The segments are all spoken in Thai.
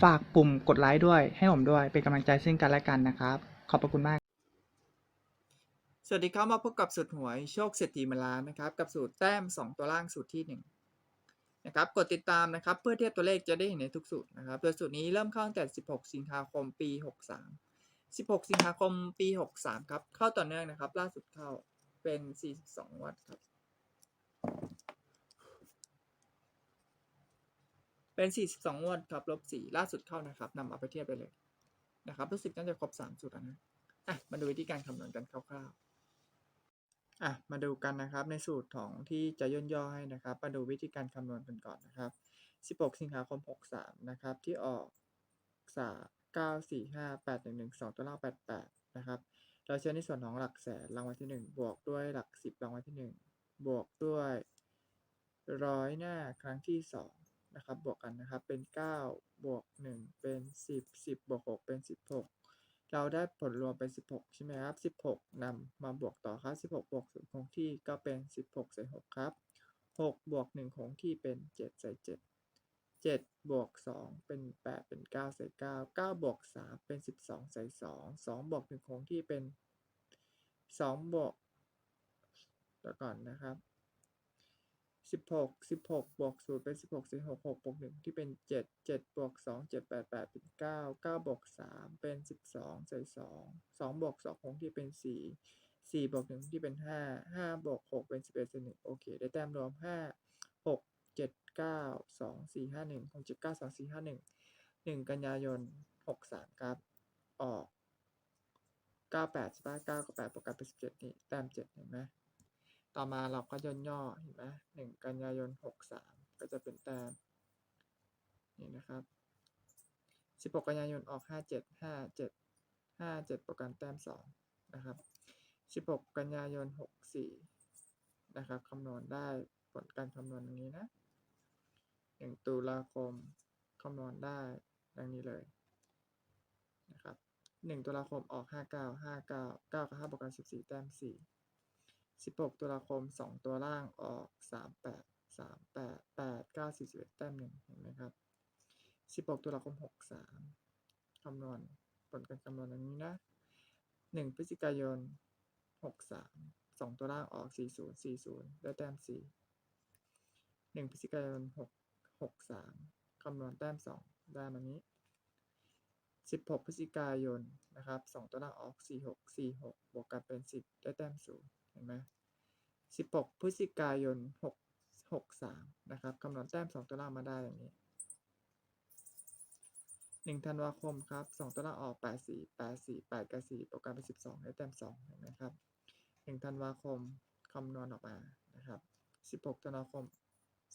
ฝากปุ่มกดไลค์ด้วย ให้ผมด้วย เป็นกำลังใจซึ่งกันและกันนะครับ ขอบพระคุณมาก สวัสดีครับมาพบกับสูตรหวยโชคเศรษฐีมาลานะครับ กับสูตรแต้ม 2 ตัวล่างสูตรที่ 1 นะครับ กดติดตามนะครับ เพื่อเทียบตัวเลขจะได้เห็นในทุกสูตรนะครับ โดยสูตรนี้เริ่มเข้าตั้งแต่ 16 สิงหาคมปี 63 16 สิงหาคมปี 63 ครับ เข้าต่อเนื่องนะครับ ล่าสุดเข้าเป็น 42 วัตต์ครับ เป็น 42งวดครับลบ4ล่าสุดเข้านะครับนำเอาไปเทียบไปเลยนะครับรู้สึกน่าจะครบ3สูตรนะอะมาดูวิธีการคำนวณกันคร่าวๆอะมาดูกันนะครับในสูตรของที่จะย่นย่อให้นะครับ มาดูวิธีการคำนวณกันก่อนนะครับ 16 สิงหาคม 63 นะครับที่ออก3 9 4 5 8 1 1 2ตัวเล่าง88 นะครับเราใช้ในส่วนของหลักแสนรางวัลที่ 1 บวกด้วยหลัก 10 รางวัลที่ 1 บวกด้วยร้อยหน้าครั้งที่ 2 นะครับบวกกันนะครับเป็น 9 บวก 1 เป็น 10 10 บวก 6 เป็น 16 เราได้ผลรวมเป็น 16 ใช่ไหมครับ 16นำมาบวกต่อครับ 16 บวก0คงที่ก็เป็น 16ใส่6ครับ 6 บวก 1 คงที่เป็น 7 ใส่ 7 7 บวก 2 เป็น 8 เป็น 9 ใส่ 9 9 บวก 3 เป็น 12 ใส่ 2 2 บวก 1 คงที่เป็น 2 บวกเดี๋ยวก่อนนะครับ 16 16บวก0เป็น16 16 6บวก1ที่เป็น7 7บวก2 7 8 8เป็น9 9บวก3เป็น12ใส่2 2บวก2คงที่เป็น4 4บวก1ที่เป็น5 5บวก6เป็น11ใส่1โอเค ได้แต้มรวม5 6 7 9 2 4 5 1 6 7 9 2 4 5 1 1กันยายน63ครับ ออก98ใช่ปะ9กับ8บวกกันเป็น17นี่แต้ม7เห็นไหม ต่อมาเราก็ย่นย่อเห็นไหมหนึ่งกันยายนหกสามก็จะเป็นแต้มนี่นะครับสิบหกกันยายนออกห้าเจ็ดห้าเจ็ดห้าเจ็ดประกันแต้มสองนะครับสิบหกกันยายนหกสี่นะครับคำนวณได้ผลการคำนวณอย่างนี้นะหนึ่งตุลาคมคำนวณได้ดังนี้เลยนะครับหนึ่งตุลาคมออกห้าเก้าห้าเก้าเก้ากับห้าประกันสิบสี่แต้มสี่ 16 ตุลาคม 2 ตัวล่างออก 38 38 8 9 41แต้มหนึ่งเห็นไหมครับ 16 ตุลาคม 63คำนวณผลการคำนวณอย่างนี้นะ 1 พฤศจิกายน 63 2 ตัวล่างออก 40 40 ได้แต้ม 4 1 พฤศจิกายน 6 63คำนวณแต้ม 2 ได้มานี้ 16 พฤศจิกายนนะครับ 2 ตัวล่างออก 46 46 บวกกันเป็น 10 ได้แต้ม 0 เห็นไหม16พฤศจิกายน6 63นะครับคำนวณแต้ม2ตัวล่างมาได้อย่างนี้1ธันวาคมครับ2ตัวล่างออก84 84 8กับ4บวกกันเป็น12ได้แต้ม2เห็นไหมครับ1ธันวาคมคำนวณออกมานะครับ16ธันวาคม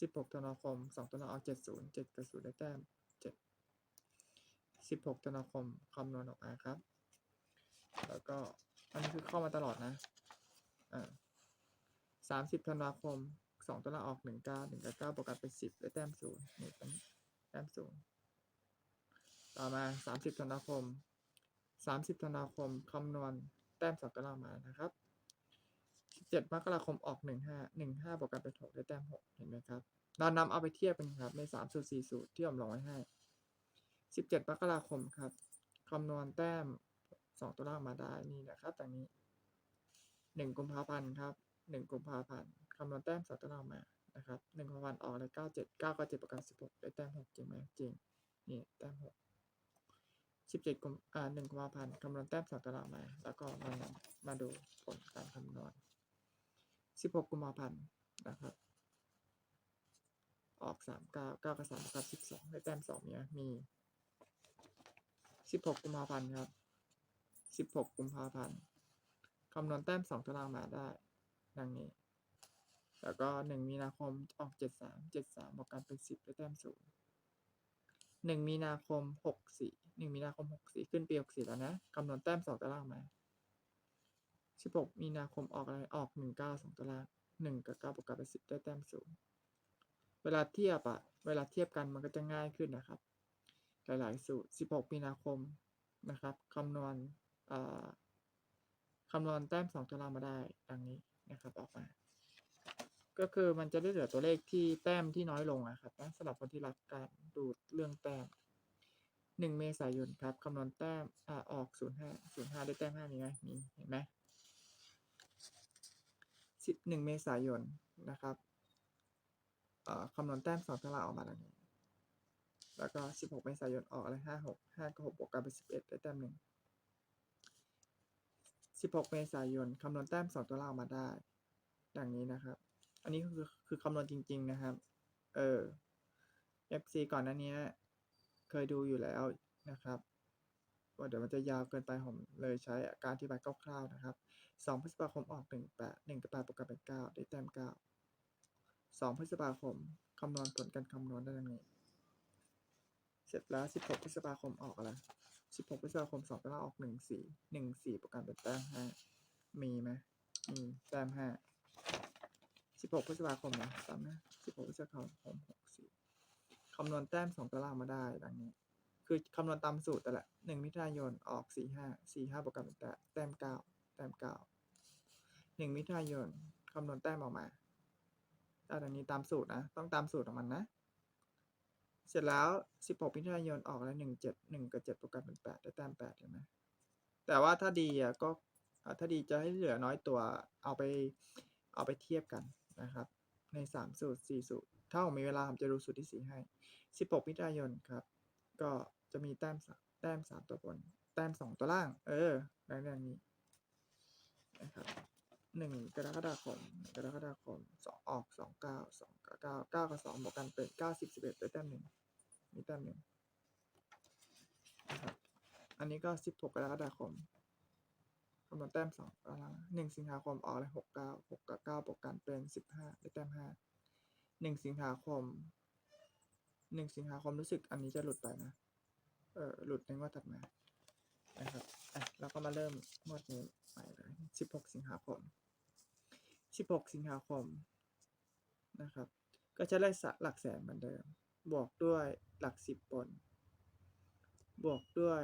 16ธันวาคม2ตัวล่างออก70 7กับ0ได้แต้ม7 16ธันวาคมคำนวณออกมาครับ แล้วก็อันนี้คือเข้ามาตลอดนะ อ่าสามสิบธันวาคมสองตัวละออกหนึ่งเก้าหนึ่งกับเก้าบวกกันเป็นสิบได้แต้มศูนย์นี่เป็นแต้มศูนย์ต่อมาสามสิบธันวาคมสามสิบธันวาคมคำนวณแต้มสองตัวละมานะครับเจ็ดมกราคมออกหนึ่งห้าหนึ่งห้าบวกกันเป็นหกได้แต้มหกเห็นไหมครับเรานำเอาไปเทียบกันครับในสามสูตรสี่สูตรที่ผมลงไว้ให้สิบเจ็ดมกราคมครับคำนวณแต้มสองตัวล่างมาได้นี่นะครับแต่นี้ หนึ่งกุมภาพันธ์ครับหนึ่งกุมภาพันธ์คำนวณแต้มสองตัวเรามานะครับหนึ่งกุมภาพันธ์ออกเลยเก้าเจ็ดเก้ากับเจ็ดประกันสิบหกได้แต้มหกจริงไหมจริงนี่แต้มหกสิบเจ็ดกุมอ่าหนึ่งกุมภาพันธ์คำนวณแต้มสองตัวเรามา แล้วก็มามาดูผลการคำนวณสิบหกกุมภาพันธ์นะครับ ออกสามเก้าเก้ากับสามกับสิบสองได้แต้มสองเนี่ยมีสิบหกกุมภาพันธ์ครับสิบหกกุมภาพันธ์ คำนวณแต้มสองตารางมาได้ ดังนี้ แล้วก็หนึ่งมีนาคมออกเจ็ดสามเจ็ดสามบอกกันเป็นสิบได้แต้มศูนย์หนึ่งมีนาคมหกสี่หนึ่งมีนาคมหกสี่ขึ้นปีหกสี่แล้วนะคำนวณแต้มสองตารางมาสิบหกมีนาคมออกอะไรออกหนึ่งเก้าสองตารางหนึ่งกับเก้าบวกกันเป็นสิบได้แต้มศูนย์เวลาเทียบอะเวลาเทียบกันมันก็จะง่ายขึ้นนะครับ หลาย ๆ สูตร 16 มีนาคมนะครับคำนวณอ่า คำนวณแต้มสองตารางมาได้ดังนี้นะครับออกมา ก็คือมันจะได้เหลือตัวเลขที่แต้มที่น้อยลงนะครับนะสำหรับคนที่รักการดูดเรื่องแต้ม1เมษายนครับคำนวณแต้มอ่าออก05 05ได้แต้ม5มีไหมมีเห็นไหม1เมษายนนะครับเอ่อคำนวณแต้มสองตารางออกมาดังนี้ แล้วก็16เมษายนออกอะไร5 6 5กับ6บวกกันเป็น11ได้แต้มหนึ่ง 16 เมษายนคำนวณแต้มสองตัวล่างมาได้ ดังนี้นะครับ อันนี้คือคือคำนวณจริง ๆ นะครับ เออ FC ก่อนหน้านี้เคยดูอยู่แล้วนะครับว่าเดี๋ยวมันจะยาวเกินไปผมเลยใช้การอธิบายคร่าวๆนะครับ 2 พฤษภาคมออก 1 8 1กับ8บวกกันเป็น 9 ได้แต้ม 9 2 พฤษภาคมคำนวณผลการคำนวณได้ดังนี้ เสร็จแล้ว 16 พฤษภาคมออกอะไร 16พฤษภาคม2ตาราออก 1 4 1 4ประกันเป็นแต้ม5มีไหมมีแต้ม5 16พฤษภาคมนะตามนะ16พฤษภาคม6 4คำนวณแต้ม2ตารางมาได้ดังนี้ คือคำนวณตามสูตรแต่นแหละ1มิถุนายนออก 4 5 4 5ประกันเป็นแต้มแต้ม9แต้ม9 1มิถุนายนคำนวณแต้มออกมาได้ดังนี้ตามสูตรนะ ต้องตามสูตรของมันนะ เสร็จแล้ว 16มิถุนายนออกแล้ว1 7 1กับ7ประกันเป็น8ได้แต้ม8เห็นไหมแต่ว่าถ้าดีอะก็ถ้าดีจะให้เหลือน้อยตัวเอาไปเอาไปเทียบกันนะครับ ใน 3 สูตร 4 สูตร ถ้าผมมีเวลาผมจะดูสูตรที่ 4 ให้ 16มิถุนายนครับ ก็จะมีแต้มสามแต้ม 3 ตัวบน แต้ม 2 ตัวล่าง เออดังนี้นะครับ 1กรกฎาคมกรกฎาคม2องออก2 9 2 9 9 9กับ2บวกกันเป็น9 10 11ได้แต้มหนึ่งมีแต้มหนึ่งนะครับอันนี้ก็16กกรกฎาคมคำนวณแต้ม2ตารางสิงหาคมออกเลย6 9 6กับ9บวกกันเป็น15ได้แต้ม5 1สิงหาคม1สิงหาคมรู้สึกอันนี้จะหลุดไปนะ เออหลุดในงวดถัดมานะครับอะเราก็มาเริ่มงวดนี้ใหม่เลย16สิงหาคม 16 สิงหาคมนะครับ ก็จะได้หลักแสนเหมือนเดิม บวกด้วยหลักสิบบน บวกด้วย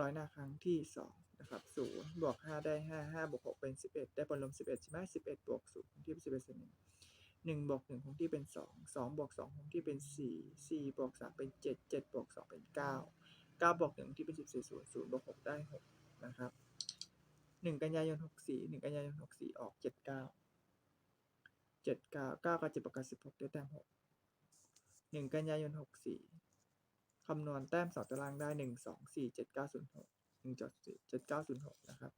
ร้อยหน้าครั้งที่สองนะครับศูนย์บวกห้าได้ห้าห้าบวกหกเป็นสิบเอ็ดได้ผลรวมสิบเอ็ดใช่ไหมสิบเอ็ดบวกศูนย์คงที่เป็นสิบเอ็ดส่วนหนึ่งหนึ่งบวกหนึ่งคงที่เป็นสองสองบวกสองคงที่เป็นสี่สี่บวกสามเป็นเจ็ดเจ็ดบวกสองเป็นเก้าเก้าบวกหนึ่งที่เป็นสิบสี่ศูนย์ศูนย์บวกหกได้หกนะครับหนึ่งกันยายนหกสี่หนึ่งกันยายนหกสี่ออกเจ็ด เจ็ดเก้าเก้ากับเจ็ดบวกกันสิบหกได้แต้มหกหนึ่งกันยายนหกสี่คำนวณแต้มสองตารางได้หนึ่งสองสี่เจ็ดเก้าศูนย์หกหนึ่งจดเจ็ดเก้าศูนย์หกนะครับ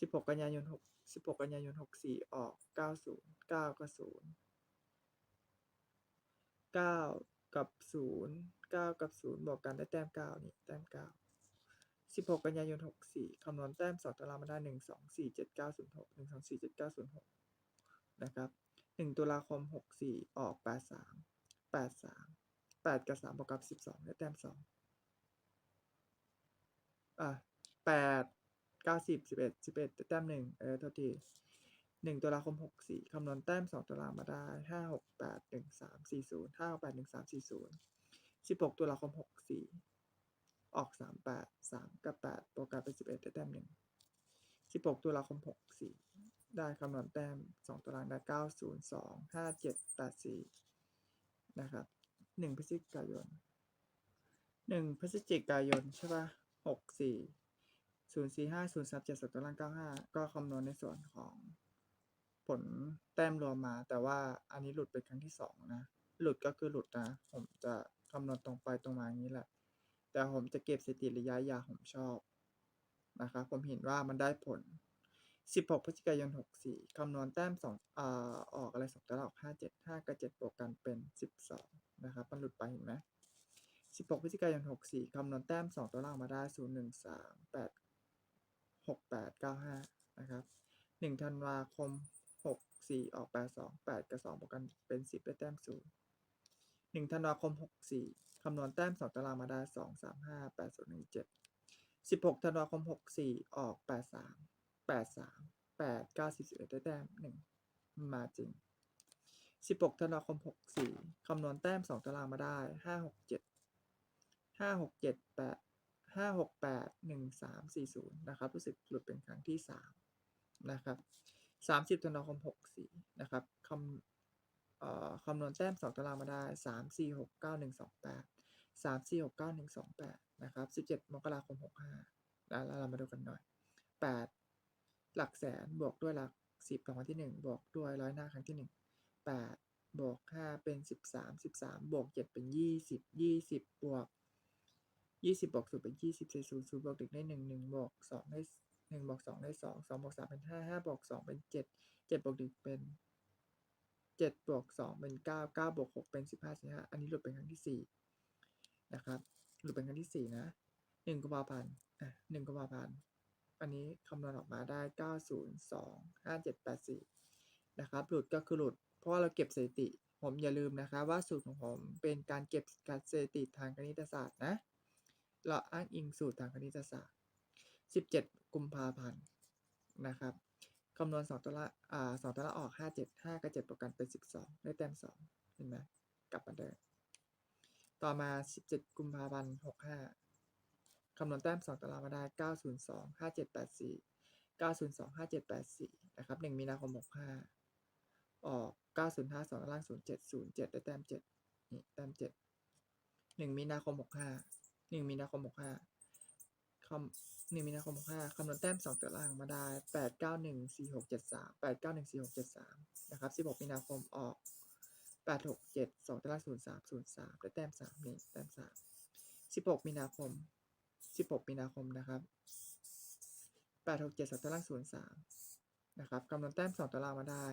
สิบหกกันยายนหกสิบหกกันยายนหกสี่ออกเก้าศูนย์เก้ากับศูนย์เก้ากับศูนย์เก้ากับศูนย์บวกกันได้แต้มเก้านี่แต้มเก้าสิบหกกันยายนหกสี่คำนวณแต้มสองตารางมาได้หนึ่งสองสี่เจ็ดเก้าศูนย์หกหนึ่งสองสี่เจ็ดเก้าศูนย์หก นะครับหนึ่งตุลาคมหกสี่ออกแปดสามแปดสามแปดกับสามบวกกับสิบสองได้แต้มสองอะแปดเก้าสิบสิบเอ็ดสิบเอ็ดแต้มหนึ่งเออเท่าทีหนึ่งตุลาคมหกสี่คำนวณแต้มสองตารามาได้ห้าหกแปดหนึ่งสามสี่ศูนย์ห้าแปดหนึ่งสามสี่ศูนย์สิบหกตุลาคมหกสี่ออกสามแปดสามกับแปดบวกกันเป็นสิบเอ็ดได้แต้มหนึ่งสิบหกตุลาคมหกสี่ ได้คำนวณแต้มสองตารางได้เก้าศูนย์สองห้าเจ็ดแปดสี่นะครับหนึ่งพฤศจิกายนหนึ่งพฤศจิกายน ใช่ป่ะหกสี่ศูนย์สี่ห้าศูนย์สามเจ็ดสองตารางเก้าห้าก็คำนวณในส่วนของผลแต้มรวมมา แต่ว่าอันนี้หลุดเป็นครั้งที่สองนะ หลุดก็คือหลุดนะ ผมจะคำนวณตรงไปตรงมาอย่างนี้แหละ แต่ผมจะเก็บสถิติระยะยาวผมชอบนะครับ ผมเห็นว่ามันได้ผล สิบหกพฤศจิกายนหกสี่คำนวณแต้มสองอ่าออกอะไรสองตัวลออกห้าเจ็ดห้ากับเจ็ดบวกกันเป็นสิบสองนะครับ มันหลุดไปเห็นไหมสิบหกพฤศจิกายนหกสี่คำนวณแต้มสองตัวละอกมาได้ศูนย์หนึ่งสามแปดหกแปดเก้าห้านะครับหนึ่งธันวาคมหกสี่ออกแปดสองแปดกับสองบวกกันเป็นสิบได้แต้มศูนย์หนึ่งธันวาคมหกสี่คำนวณแต้มสองตารางมาได้สองสามห้าแปดศูนย์หนึ่งเจ็ดสิบหกธันวาคมหกสี่ออกแปดสาม แปดสามแปดเก้าสิบสิบเอ็ดได้แต้มหนึ่งมาจริงสิบหกธันวาคมหกสี่คำนวณแต้มสองตารางมาได้ห้าหกเจ็ดห้าหกเจ็ดแปดห้าหกแปดหนึ่งสามสี่ศูนย์นะครับ รู้สึกหลุดเป็นครั้งที่สามนะครับสามสิบธันวาคมหกสี่นะครับคำคำนวณแต้มสองตารางมาได้สามสี่หกเก้าหนึ่งสองแปดสามสี่หกเก้าหนึ่งสองแปดนะครับสิบเจ็ดมกราคมหกห้าแล้วเรามาดูกันหน่อยแปด หลักแสนบวกด้วยหลักสิบรางวัลที่หนึ่งบวกด้วยร้อยหน้าครั้งที่หนึ่งแปดบวกห้าเป็นสิบสามสิบสามบวกเจ็ดเป็นยี่สิบยี่สิบบวกยี่สิบบวกศูนย์เป็นยี่สิบสี่ศูนย์ศูนย์บวกหนึ่งได้หนึ่งหนึ่งบวกสองได้หนึ่งบวกสองได้สองสองบวกสามเป็นห้าห้าบวกสองเป็นเจ็ดเจ็ดบวกหนึ่งเป็นเจ็ดบวกสองเป็นเก้าเก้าบวกหกเป็นสิบห้าสิบห้าอันนี้หลุดเป็นครั้งที่สี่นะครับหลุดเป็นครั้งที่สี่นะหนึ่งกุมภาพันธ์อะหนึ่งกุมภาพันธ์ อันนี้คำนวณออกมาได้เก้าศูนย์สองห้าเจ็ดแปดสี่นะครับ หลุดก็คือหลุด เพราะเราเก็บสถิติ ผมอย่าลืมนะครับว่าสูตรของผมเป็นการเก็บการสถิติทางคณิตศาสตร์นะ เราอ้างอิงสูตรทางคณิตศาสตร์สิบเจ็ดกุมภาพันธ์นะครับคำนวณสองตัวละอ่าสองตัวละออกห้าเจ็ดห้ากับเจ็ดบวกกันเป็นสิบสองได้แต้มสองเห็นไหมกลับมาเดิมต่อมาสิบเจ็ดกุมภาพันธ์หกห้า คำนวณแต้มสองตัวละมาได้เก้าศูนย์สองห้าเจ็ดแปดสี่เก้าศูนย์สองห้าเจ็ดแปดสี่นะครับหนึ่งมีนาคมหกห้าออกเก้าศูนย์ห้าสองล่างศูนย์เจ็ดศูนย์เจ็ดได้แต้มเจ็ดนี่แต้มเจ็ดหนึ่งมีนาคมหกห้าหนึ่งมีนาคมหกห้าคำหนึ่งมีนาคมหกห้าคำนวณแต้มสองตัวล่างมาได้แปดเก้าหนึ่งสี่หกเจ็ดสามแปดเก้าหนึ่งสี่หกเจ็ดสามนะครับสิบหกมีนาคมออกแปดหกเจ็ดสองตัวล่างศูนย์สามศูนย์สามได้แต้มสามนี่แต้มสามสิบหกมีนาคม สิบหกมีนาคมนะครับแปดหกเจ็ดสองตัวล่างศูนย์สามนะครับคำนวณแต้มสองตัวล่างมาได้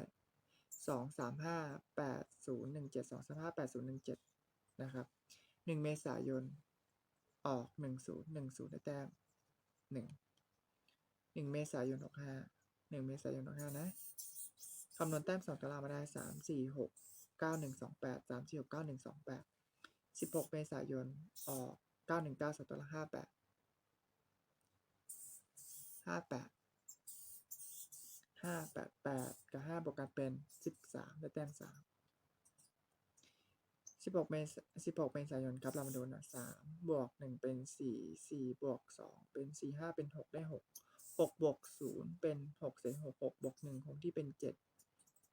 สองสามห้าแปดศูนย์หนึ่งเจ็ดสองสามห้าแปดศูนย์หนึ่งเจ็ดนะครับหนึ่งเมษายน ออกหนึ่งศูนย์หนึ่งศูนย์ได้แต้มหนึ่งหนึ่งเมษายนหกห้าหนึ่งเมษายนหกห้านะ คำนวณแต้มสองตารางมาได้สามสี่หกเก้าหนึ่งสองแปดสามสี่หกเก้าหนึ่งสองแปดสิบหกเมษายน ออกเก้าหนึ่งเก้าสองตาราง ห้าแปดห้าแปดแปดกับห้าบวกกันเป็นสิบสามได้แต้มสามสิบหกเมษสิบหกเมษายนครับเรามาดูน่อยสามบวกหนึ่งเป็นสี่สี่บวกสองเป็นสี่ห้าเป็นหกได้หกหกบวกศูนย์เป็นหกเศษหกหกบวกหนึ่งคงที่เป็นเจ็ด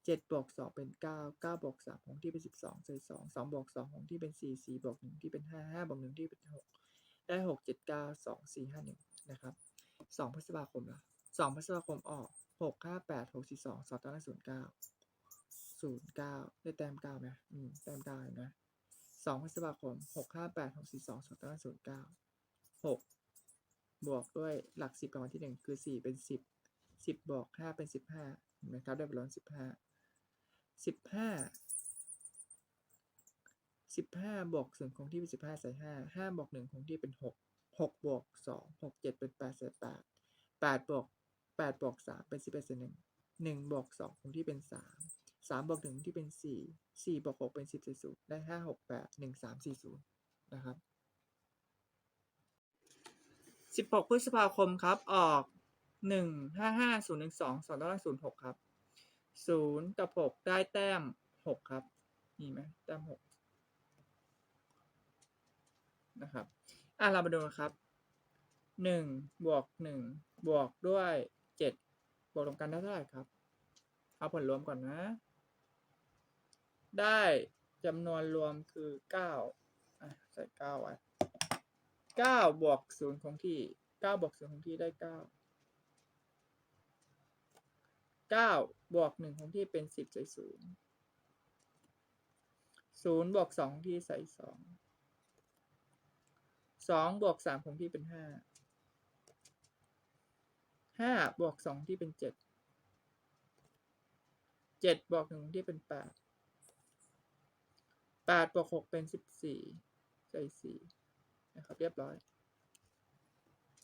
เจ็ดบวกสองเป็นเก้าเก้าบวกสามคงที่เป็นสิบสองเศษสองสองบวกสองคงที่เป็นสี่สี่บวกหนึ่งที่เป็นห้าห้าบวกหนึ่งที่เป็นหกได้หกเจ็ดเก้าสองสี่ห้าหนึ่งนะครับ สองพฤษภาคมละสองพฤษภาคมออกหกห้าแปดหกสี่สองสองตารางศูนย์เก้าศูนย์เก้าได้แต้มเก้าไหมอืมแต้มเก้าเห็นไหมสองพฤษภาคมหกห้าแปดหกสี่สองสองศูนย์เก้าหกบวกด้วยหลักสิบรางวัลที่หนึ่งคือสี่เป็นสิบสิบบวกห้าเป็นสิบห้าเห็นไหมครับได้ไปล้นสิบห้าสิบห้าสิบห้าบวกส่วนคงที่เป็นสิบห้าใส่ห้าห้าบวกหนึ่งคงที่เป็นหก หกบวกสองหกเจ็ดเป็นแปดใส่แปดแปดบวกแปดบวกสามเป็นสิบเอ็ดใส่หนึ่งหนึ่งบวกสองคงที่เป็นสามสามบวกหนึ่งที่เป็นสี่สี่บวกหกเป็นสิบสี่ศูนย์ได้ห้าหกแปดหนึ่งสามสี่ศูนย์นะครับสิบหกพฤษภาคมครับ ออกหนึ่งห้าห้าศูนย์หนึ่งสองสองร้อยศูนย์หกครับศูนย์กับหกได้แต้มหกครับ มีไหมแต้มหกนะครับ อะเรามาดูนะครับหนึ่งบวกหนึ่งบวกด้วยเจ็ดบวกรวมกันได้เท่าไหร่ครับ เอาผลรวมก่อนนะ ได้จำนวนรวมคือเก้าใส่เก้าไว้เก้าบวกศูนย์คงที่เก้าบวกศูนย์คงที่ได้เก้าเก้าบวกหนึ่งคงที่เป็นสิบใส่ศูนย์ศูนย์บวกสองที่ใส่สอง สองบวกสามคงที่เป็นห้าห้าบวกสองที่เป็นเจ็ดเจ็ดบวกหนึ่งคงที่เป็นแปดแปดบวกหกเป็นสิบสี่ใส่สี่นะครับเรียบร้อย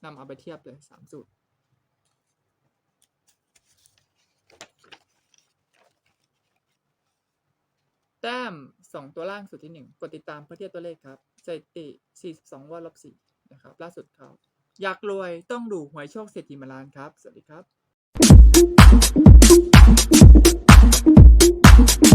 นำเอาไปเทียบเลยสามสูตรแต้มสองตัวล่างสุดที่หนึ่งกดติดตามเพื่อเทียบตัวเลขครับ สถิติสี่สองวันลบสี่นะครับ ล่าสุดเขาอยากรวยต้องดูหวยโชคเศรษฐีมาลานครับ สวัสดีครับ